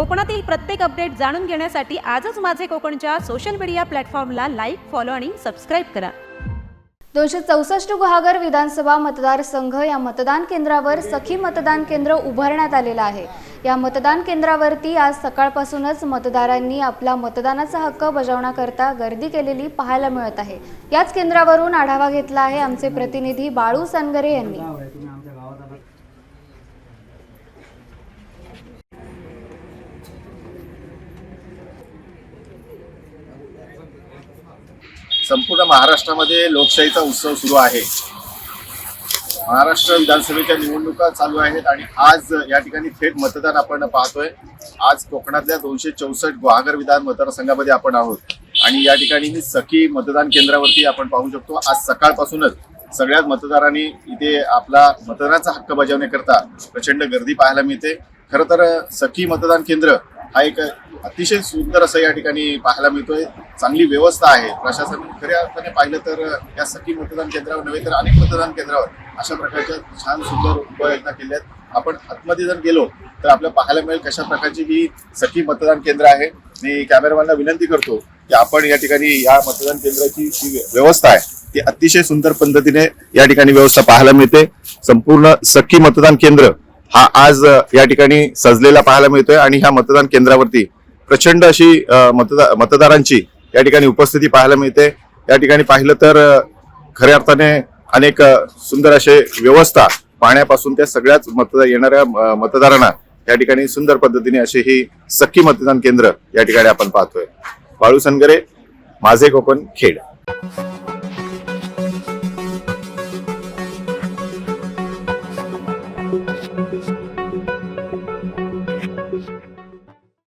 कोकणातील प्रत्येक अपडेट जाणून घेण्यासाठी आजच माझे कोकणच्या सोशल मीडिया प्लॅटफॉर्मला लाईक फॉलो आणि सबस्क्राईब करा. दोनशे चौसष्ट गुहागर विधानसभा मतदारसंघ या मतदान केंद्रावर सखी मतदान केंद्र उभारण्यात आलेलं आहे. या मतदान केंद्रावरती आज सकाळपासूनच मतदारांनी आपला मतदानाचा हक्क बजावण्याकरता गर्दी केलेली पाहायला मिळत आहे. याच केंद्रावरून आढावा घेतला आहे आमचे प्रतिनिधी बाळू सनगरे यांनी. संपूर्ण महाराष्ट्रामध्ये लोकशाहीचा उत्सव सुरू आहे. महाराष्ट्र विधानसभेच्या निवडणुका चालू आहेत आणि आज या ठिकाणी थेट मतदान आपण पाहतोय. आज कोकणातल्या दोनशे चौसष्ट गुहागर विधान मतदारसंघामध्ये आपण आहोत. आणि या ठिकाणी ही सखी मतदान केंद्रावरती आपण पाहू शकतो. आज सकाळपासूनच सगळ्याच मतदारांनी इथे आपला मतदानाचा हक्क बजावण्याकरता प्रचंड गर्दी पाहायला मिळते. खरं तर सखी मतदान केंद्र हा एक अतिशय सुंदर असं या ठिकाणी पाहायला मिळतोय. चांगली व्यवस्था आहे. प्रशासन खऱ्या अर्थाने पाहिलं तर या सखी मतदान केंद्रावर नव्हे तर अनेक मतदान केंद्रावर अशा प्रकारच्या छान सुंदर उपाययोजना केल्या आहेत. आपण आतमध्ये जर गेलो तर आपल्याला पाहायला मिळेल कशा प्रकारची ही सखी मतदान केंद्र आहे. मी कॅमेरामॅनला विनंती करतो की आपण या ठिकाणी या मतदान केंद्राची जी व्यवस्था आहे ती अतिशय सुंदर पद्धतीने या ठिकाणी व्यवस्था पाहायला मिळते. संपूर्ण सखी मतदान केंद्र हा आज या ठिकाणी सजलेला पाहायला मिळतोय आणि ह्या मतदान केंद्रावरती प्रचंड अशी मतदा मतदारांची या ठिकाणी उपस्थिती पाहायला मिळते. या ठिकाणी पाहिलं तर खऱ्या अर्थाने अनेक सुंदर असे व्यवस्था पाहण्यापासून त्या सगळ्याच मतदार येणाऱ्या मतदारांना या ठिकाणी सुंदर पद्धतीने अशी ही सखी मतदान केंद्र या ठिकाणी आपण पाहतोय. बाळू सनगरे माझे कोकण खेड.